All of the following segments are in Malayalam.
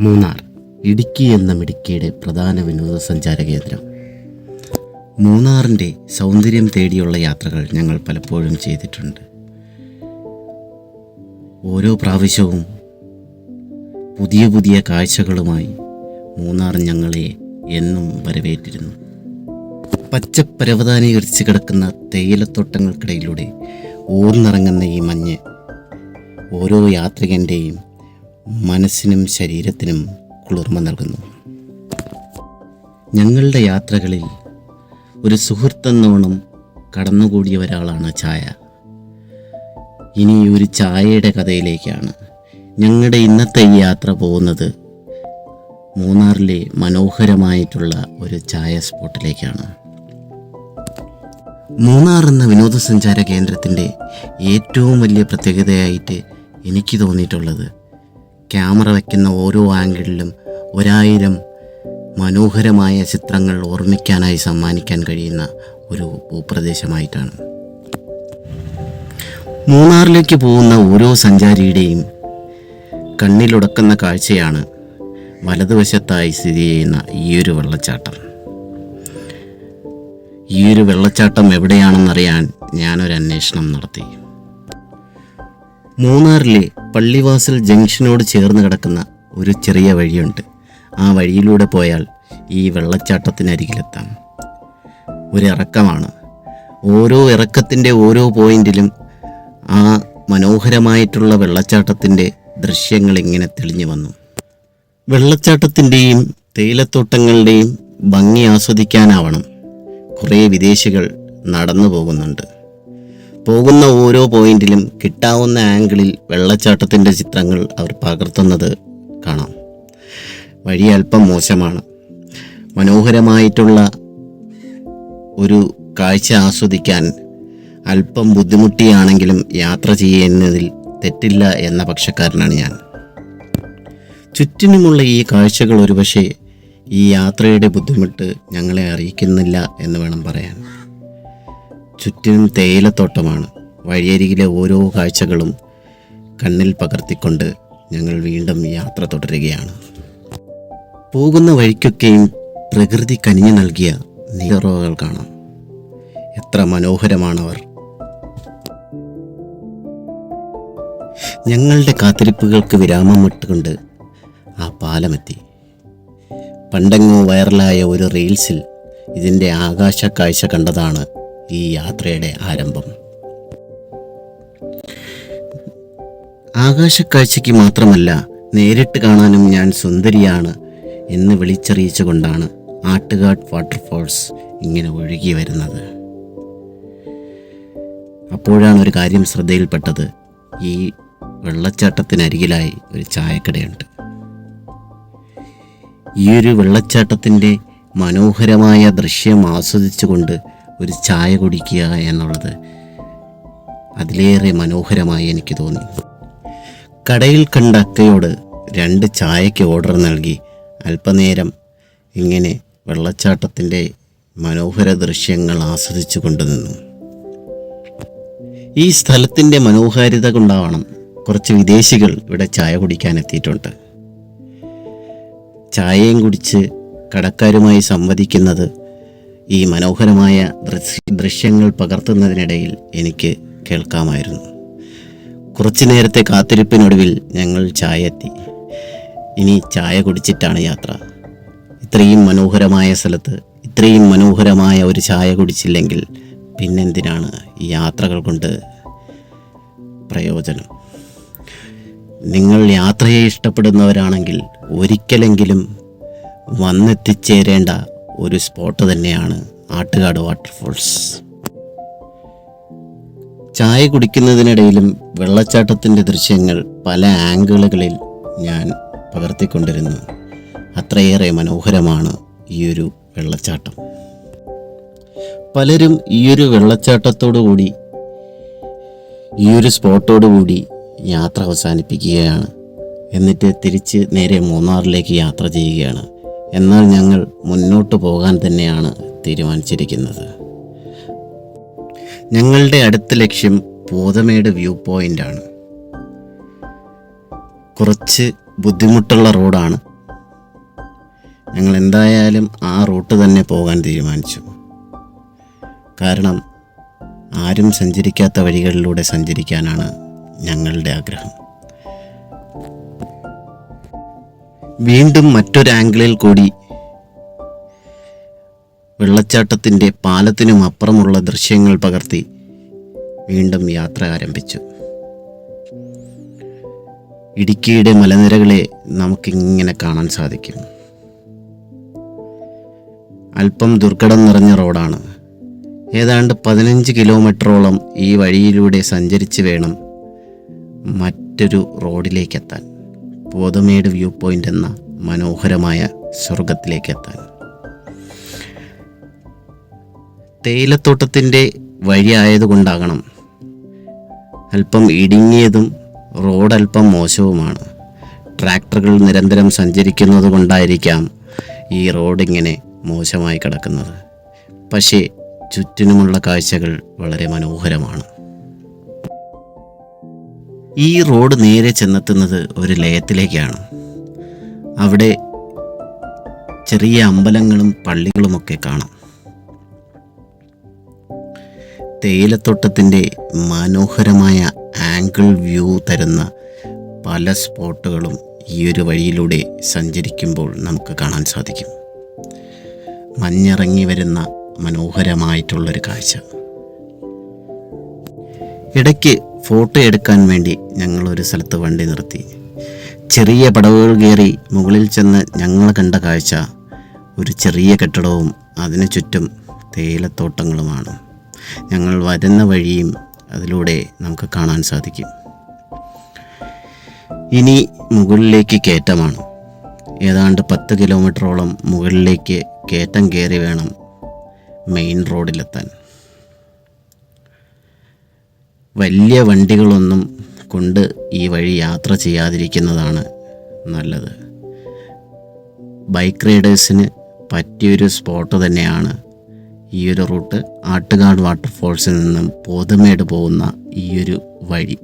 മൂന്നാർ ഇടുക്കി എന്ന മിടുക്കിയുടെ പ്രധാന വിനോദസഞ്ചാര കേന്ദ്രം. മൂന്നാറിന്റെ സൗന്ദര്യം തേടിയുള്ള യാത്രകൾ ഞങ്ങൾ പലപ്പോഴും ചെയ്തിട്ടുണ്ട്. ഓരോ പ്രാവശ്യവും പുതിയ പുതിയ കാഴ്ചകളുമായി മൂന്നാർ ഞങ്ങളെ എന്നും വരവേറ്റിരുന്നു. പച്ചപ്പരവതാനീകരിച്ച് കിടക്കുന്ന തേയിലത്തോട്ടങ്ങൾക്കിടയിലൂടെ ഊർന്നിറങ്ങുന്ന ഈ മഞ്ഞ് ഓരോ യാത്രികന്റെയും മനസ്സിനും ശരീരത്തിനും കുളിർമ നൽകുന്നു. ഞങ്ങളുടെ യാത്രകളിൽ ഒരു സുഹൃത്തെന്നോണം കടന്നുകൂടിയ ഒരാളാണ് ചായ ഇനി ഒരു ചായയുടെ കഥയിലേക്കാണ് ഞങ്ങളുടെ ഇന്നത്തെ ഈ യാത്ര പോകുന്നത്. മൂന്നാറിലെ മനോഹരമായിട്ടുള്ള ഒരു ചായ സ്പോട്ടിലേക്കാണ്. മൂന്നാർ എന്ന വിനോദസഞ്ചാര കേന്ദ്രത്തിന്റെ ഏറ്റവും വലിയ പ്രത്യേകതയായിട്ട് എനിക്ക് തോന്നിയിട്ടുള്ളത് ക്യാമറ വയ്ക്കുന്ന ഓരോ ആംഗിളിലും ഒരായിരം മനോഹരമായ ചിത്രങ്ങൾ ഓർമ്മിക്കാനായി സമ്മാനിക്കാൻ കഴിയുന്ന ഒരു ഭൂപ്രദേശമായിട്ടാണ്. മൂന്നാറിലേക്ക് പോകുന്ന ഓരോ സഞ്ചാരിയുടെയും കണ്ണിലുടക്കുന്ന കാഴ്ചയാണ് വലതുവശത്തായി സ്ഥിതി ചെയ്യുന്ന ഈ ഒരു വെള്ളച്ചാട്ടം. ഈ ഒരു വെള്ളച്ചാട്ടം എവിടെയാണെന്നറിയാൻ ഞാനൊരു അന്വേഷണം നടത്തി. മൂന്നാറിലെ പള്ളിവാസൽ ജംഗ്ഷനോട് ചേർന്ന് കിടക്കുന്ന ഒരു ചെറിയ വഴിയുണ്ട്. ആ വഴിയിലൂടെ പോയാൽ ഈ വെള്ളച്ചാട്ടത്തിനരികിലെത്താം. ഒരു ഇറക്കമാണ്. ഓരോ ഇറക്കത്തിന്റെ ഓരോ പോയിന്റിലും ആ മനോഹരമായിട്ടുള്ള വെള്ളച്ചാട്ടത്തിന്റെ ദൃശ്യങ്ങൾ ഇങ്ങനെ തെളിഞ്ഞു വന്നു. വെള്ളച്ചാട്ടത്തിന്റെയും തേയിലത്തോട്ടങ്ങളുടെയും ഭംഗി ആസ്വദിക്കാനാവണം. കുറേ വിദേശികൾ നടന്നു പോകുന്നുണ്ട്. പോകുന്ന ഓരോ പോയിന്റിലും കിട്ടാവുന്ന ആംഗിളിൽ വെള്ളച്ചാട്ടത്തിന്റെ ചിത്രങ്ങൾ അവർ പകർത്തുന്നത് കാണാം. വഴി അല്പം മോശമാണ്. മനോഹരമായിട്ടുള്ള ഒരു കാഴ്ച ആസ്വദിക്കാൻ അല്പം ബുദ്ധിമുട്ടിയാണെങ്കിലും യാത്ര ചെയ്യുന്നതിൽ തെറ്റില്ല എന്ന പക്ഷക്കാരനാണ് ഞാൻ. ചുറ്റിനുമുള്ള ഈ കാഴ്ചകൾ ഒരുപക്ഷെ ഈ യാത്രയുടെ ബുദ്ധിമുട്ട് ഞങ്ങളെ അറിയിക്കുന്നില്ല എന്ന് വേണം പറയാൻ. ചുറ്റിനും തേയിലത്തോട്ടമാണ്. വഴിയരികിലെ ഓരോ കാഴ്ചകളും കണ്ണിൽ പകർത്തിക്കൊണ്ട് ഞങ്ങൾ വീണ്ടും യാത്ര തുടരുകയാണ്. പോകുന്ന വഴിക്കൊക്കെയും പ്രകൃതി കനിഞ്ഞു നൽകിയ നീറോകൾ കാണാം. എത്ര മനോഹരമാണവർ. ഞങ്ങളുടെ കാത്തിരിപ്പുകൾക്ക് വിരാമം ഇട്ടുകൊണ്ട് ആ പാലമെത്തി. പണ്ടെങ്ങോ വൈറലായ ഒരു റീൽസിൽ ഇതിന്റെ ആകാശ കാഴ്ച കണ്ടതാണ് ഈ യാത്രയുടെ ആരംഭം. ആകാശക്കാഴ്ചയ്ക്ക് മാത്രമല്ല നേരിട്ട് കാണാനും ഞാൻ സുന്ദരിയാണ് എന്ന് വിളിച്ചറിയിച്ചുകൊണ്ടാണ് ആട്ടുകാട് വാട്ടർഫോൾസ് ഇങ്ങനെ ഒഴുകി വരുന്നത്. അപ്പോഴാണ് ഒരു കാര്യം ശ്രദ്ധയിൽപ്പെട്ടത്. ഈ വെള്ളച്ചാട്ടത്തിനരികിലായി ഒരു ചായക്കടയുണ്ട്. ഈ ഒരു വെള്ളച്ചാട്ടത്തിന്റെ മനോഹരമായ ദൃശ്യം ആസ്വദിച്ചുകൊണ്ട് ഒരു ചായ കുടിക്കുക എന്നുള്ളത് അതിലേറെ മനോഹരമായി എനിക്ക് തോന്നി. കടയിൽ കണ്ട അക്കയോട് രണ്ട് ചായയ്ക്ക് ഓർഡർ നൽകി. അല്പനേരം ഇങ്ങനെ വെള്ളച്ചാട്ടത്തിന്റെ മനോഹര ദൃശ്യങ്ങൾ ആസ്വദിച്ചു കൊണ്ടുനിന്നു ഈ സ്ഥലത്തിന്റെ മനോഹാരിത കൊണ്ടാവണം കുറച്ച് വിദേശികൾ ഇവിടെ ചായ കുടിക്കാൻ എത്തിയിട്ടുണ്ട്. ചായയും കുടിച്ച് കടക്കാരുമായി സംവദിക്കുന്നത് ഈ മനോഹരമായ ദൃശ്യങ്ങൾ പകർത്തുന്നതിനിടയിൽ എനിക്ക് കേൾക്കാമായിരുന്നു. കുറച്ചു നേരത്തെ കാത്തിരിപ്പിനൊടുവിൽ ഞങ്ങൾ ചായ എത്തി ഇനി ചായ കുടിച്ചിട്ടാണ് യാത്ര. ഇത്രയും മനോഹരമായ സ്ഥലത്ത് ഇത്രയും മനോഹരമായ ഒരു ചായ കുടിച്ചില്ലെങ്കിൽ പിന്നെന്തിനാണ് ഈ യാത്രകൾ കൊണ്ട് പ്രയോജനം? നിങ്ങൾ യാത്രയെ ഇഷ്ടപ്പെടുന്നവരാണെങ്കിൽ ഒരിക്കലെങ്കിലും വന്നെത്തിച്ചേരേണ്ട ഒരു സ്പോട്ട് തന്നെയാണ് ആട്ടുകാട് വാട്ടർഫോൾസ് ചായ കുടിക്കുന്നതിനിടയിലും വെള്ളച്ചാട്ടത്തിന്റെ ദൃശ്യങ്ങൾ പല ആംഗിളുകളിൽ ഞാൻ പകർത്തിക്കൊണ്ടിരുന്നു. അത്രയേറെ മനോഹരമാണ് ഈയൊരു വെള്ളച്ചാട്ടം. പലരും ഈയൊരു വെള്ളച്ചാട്ടത്തോടുകൂടി ഈയൊരു കൂടി ഈ ഒരു സ്പോട്ടോടു കൂടി യാത്ര അവസാനിപ്പിക്കുകയാണ്. എന്നിട്ട് തിരിച്ച് നേരെ മൂന്നാറിലേക്ക് യാത്ര ചെയ്യുകയാണ്. എന്നാൽ ഞങ്ങൾ മുന്നോട്ട് പോകാൻ തന്നെയാണ് തീരുമാനിച്ചിരിക്കുന്നത്. ഞങ്ങളുടെ അടുത്ത ലക്ഷ്യം പൂതമേട് വ്യൂ പോയിന്റാണ് കുറച്ച് ബുദ്ധിമുട്ടുള്ള റോഡാണ്. ഞങ്ങൾ എന്തായാലും ആ റൂട്ട് തന്നെ പോകാൻ തീരുമാനിച്ചു. കാരണം ആരും സഞ്ചരിക്കാത്ത വഴികളിലൂടെ സഞ്ചരിക്കാനാണ് ഞങ്ങളുടെ ആഗ്രഹം. വീണ്ടും മറ്റൊരാംഗിളിൽ കൂടി വെള്ളച്ചാട്ടത്തിന്റെ പാലത്തിനും അപ്പുറമുള്ള ദൃശ്യങ്ങൾ പകർത്തി വീണ്ടും യാത്ര ആരംഭിച്ചു. ഇടുക്കിയുടെ മലനിരകളെ നമുക്കിങ്ങനെ കാണാൻ സാധിക്കും. അല്പം ദുർഘടം നിറഞ്ഞ റോഡാണ്. ഏതാണ്ട് പതിനഞ്ച് കിലോമീറ്ററോളം ഈ വഴിയിലൂടെ സഞ്ചരിച്ച് വേണം മറ്റൊരു റോഡിലേക്കെത്താൻ. പോതമേട് വ്യൂ പോയിന്റ് എന്ന മനോഹരമായ സ്വർഗത്തിലേക്ക് എത്താൻ തേയിലത്തോട്ടത്തിന്റെ വഴിയായതുകൊണ്ടാകണം അല്പം ഇടുങ്ങിയതും റോഡ് അല്പം മോശവുമാണ്. ട്രാക്ടറുകൾ നിരന്തരം സഞ്ചരിക്കുന്നത് കൊണ്ടായിരിക്കാം ഈ റോഡ് ഇങ്ങനെ മോശമായി കിടക്കുന്നത്. പക്ഷേ ചുറ്റിനുമുള്ള കാഴ്ചകൾ വളരെ മനോഹരമാണ്. ഈ റോഡ് നേരെ ചെന്നെത്തുന്നത് ഒരു ലയത്തിലേക്കാണ്. അവിടെ ചെറിയ അമ്പലങ്ങളും പള്ളികളുമൊക്കെ കാണാം. തേയിലത്തോട്ടത്തിന്റെ മനോഹരമായ ആംഗിൾ വ്യൂ തരുന്ന പല സ്പോട്ടുകളും ഈ ഒരു വഴിയിലൂടെ സഞ്ചരിക്കുമ്പോൾ നമുക്ക് കാണാൻ സാധിക്കും. മഞ്ഞിറങ്ങി വരുന്ന മനോഹരമായിട്ടുള്ളൊരു കാഴ്ച. ഇടയ്ക്ക് ഫോട്ടോ എടുക്കാൻ വേണ്ടി ഞങ്ങൾ ഒരു സ്ഥലത്ത് വണ്ടി നിർത്തി. ചെറിയ പടവുകൾ കയറി മുകളിൽ ചെന്ന് ഞങ്ങൾ കണ്ട കാഴ്ച ഒരു ചെറിയ കെട്ടിടവും അതിനു ചുറ്റും തേയിലത്തോട്ടങ്ങളുമാണ്. ഞങ്ങൾ വരുന്ന വഴിയും അതിലൂടെ നമുക്ക് കാണാൻ സാധിക്കും. ഇനി മുകളിലേക്ക് കയറ്റമാണ്. ഏതാണ്ട് പത്ത് കിലോമീറ്ററോളം മുകളിലേക്ക് കയറ്റം കയറി വേണം മെയിൻ റോഡിലെത്താൻ. വലിയ വണ്ടികളൊന്നും കൊണ്ട് ഈ വഴി യാത്ര ചെയ്യാതിരിക്കുന്നതാണ് നല്ലത്. ബൈക്ക് റൈഡേഴ്സിന് പറ്റിയൊരു സ്പോട്ട് തന്നെയാണ് ഈ ഒരു റൂട്ട് ആട്ടുകാട് വാട്ടർഫോൾസിൽ നിന്നും പോതമേട് പോകുന്ന ഈയൊരു വഴി.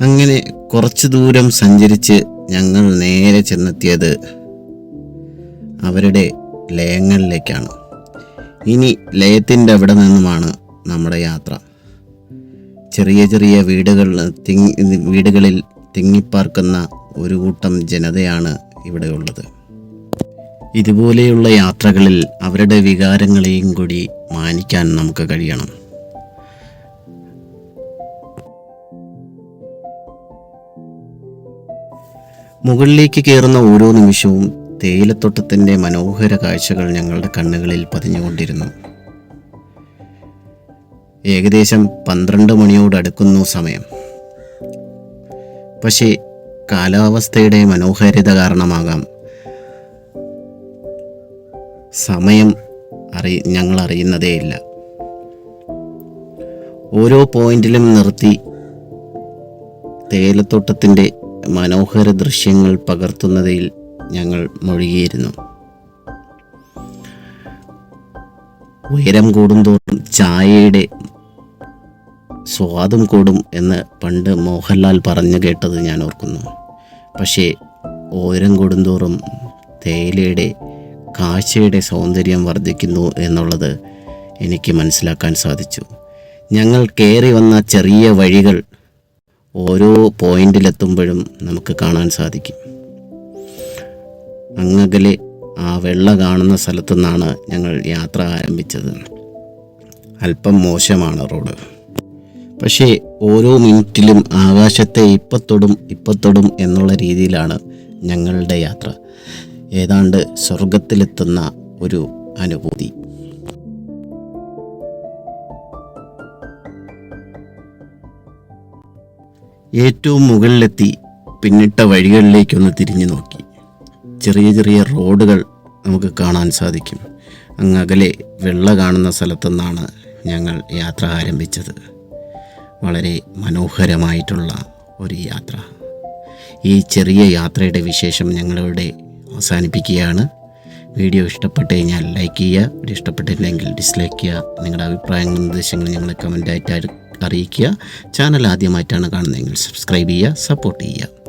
അങ്ങനെ കുറച്ച് ദൂരം സഞ്ചരിച്ച് ഞങ്ങൾ നേരെ ചെന്നെത്തിയത് അവരുടെ ലയങ്ങളിലേക്കാണ്. ഇനി ലയത്തിന്റെ അവിടെ നിന്നുമാണ് നമ്മുടെ യാത്ര. ചെറിയ ചെറിയ വീടുകൾ തിങ്ങി വീടുകളിൽ തിങ്ങിപ്പാർക്കുന്ന ഒരു കൂട്ടം ജനതയാണ് ഇവിടെയുള്ളത് ഇതുപോലെയുള്ള യാത്രകളിൽ അവരുടെ വികാരങ്ങളെയും കൂടി മാനിക്കാൻ നമുക്ക് കഴിയണം. മുകളിലേക്ക് കയറുന്ന ഓരോ നിമിഷവും തേയിലത്തോട്ടത്തിന്റെ മനോഹര കാഴ്ചകൾ ഞങ്ങളുടെ കണ്ണുകളിൽ പതിഞ്ഞുകൊണ്ടിരുന്നു. ഏകദേശം പന്ത്രണ്ട് മണിയോടടുക്കുന്നു സമയം. പക്ഷേ കാലാവസ്ഥയുടെ മനോഹാരിത കാരണമാകാം. സമയം അറി ഞങ്ങൾ അറിയുന്നതേയില്ല ഓരോ പോയിന്റിലും നിർത്തി തേയിലത്തോട്ടത്തിന്റെ മനോഹര ദൃശ്യങ്ങൾ പകർത്തുന്നതിൽ ഞങ്ങൾ മുഴുകിയിരുന്നു. ഉയരം കൂടുന്തോറും ചായയുടെ സ്വാദും കൂടും എന്ന് പണ്ട് മോഹൻലാൽ പറഞ്ഞു കേട്ടത് ഞാൻ ഓർക്കുന്നു. പക്ഷേ ഉയരം കൂടുന്തോറും തേയിലയുടെ കാഴ്ചയുടെ സൗന്ദര്യം വർദ്ധിക്കുന്നു എന്നുള്ളത് എനിക്ക് മനസ്സിലാക്കാൻ സാധിച്ചു. ഞങ്ങൾ കയറി വന്ന ചെറിയ വഴികൾ ഓരോ പോയിന്റിലെത്തുമ്പോഴും നമുക്ക് കാണാൻ സാധിക്കും. അങ്ങകലെ ആ വെള്ള കാണുന്ന സ്ഥലത്തു നിന്നാണ് ഞങ്ങൾ യാത്ര ആരംഭിച്ചത്. അല്പം മോശമാണ് റോഡ്. പക്ഷേ ഓരോ മിനിറ്റിലും ആകാശത്തെ ഇപ്പത്തൊടും ഇപ്പത്തൊടും എന്നുള്ള രീതിയിലാണ് ഞങ്ങളുടെ യാത്ര. ഏതാണ്ട് സ്വർഗത്തിലെത്തുന്ന ഒരു അനുഭൂതി. ഏറ്റവും മുകളിലെത്തി പിന്നിട്ട വഴികളിലേക്കൊന്ന് തിരിഞ്ഞു നോക്കി. ചെറിയ ചെറിയ റോഡുകൾ നമുക്ക് കാണാൻ സാധിക്കും. അങ്ങ് അകലെ വെള്ള കാണുന്ന സ്ഥലത്തു നിന്നാണ് ഞങ്ങൾ യാത്ര ആരംഭിച്ചത്. വളരെ മനോഹരമായിട്ടുള്ള ഒരു യാത്ര. ഈ ചെറിയ യാത്രയുടെ വിശേഷം ഞങ്ങളിവിടെ അവസാനിപ്പിക്കുകയാണ്. വീഡിയോ ഇഷ്ടപ്പെട്ട് കഴിഞ്ഞാൽ ലൈക്ക് ചെയ്യുക വീഡിയോ ഇഷ്ടപ്പെട്ടില്ലെങ്കിൽ ഡിസ്ലൈക്ക് ചെയ്യുക നിങ്ങളുടെ അഭിപ്രായങ്ങൾ നിർദ്ദേശങ്ങൾ ഞങ്ങളെ കമന്റായിട്ട് അറിയിക്കുക. ചാനൽ ആദ്യമായിട്ടാണ് കാണുന്നതെങ്കിൽ സബ്സ്ക്രൈബ് ചെയ്യുക സപ്പോർട്ട് ചെയ്യുക.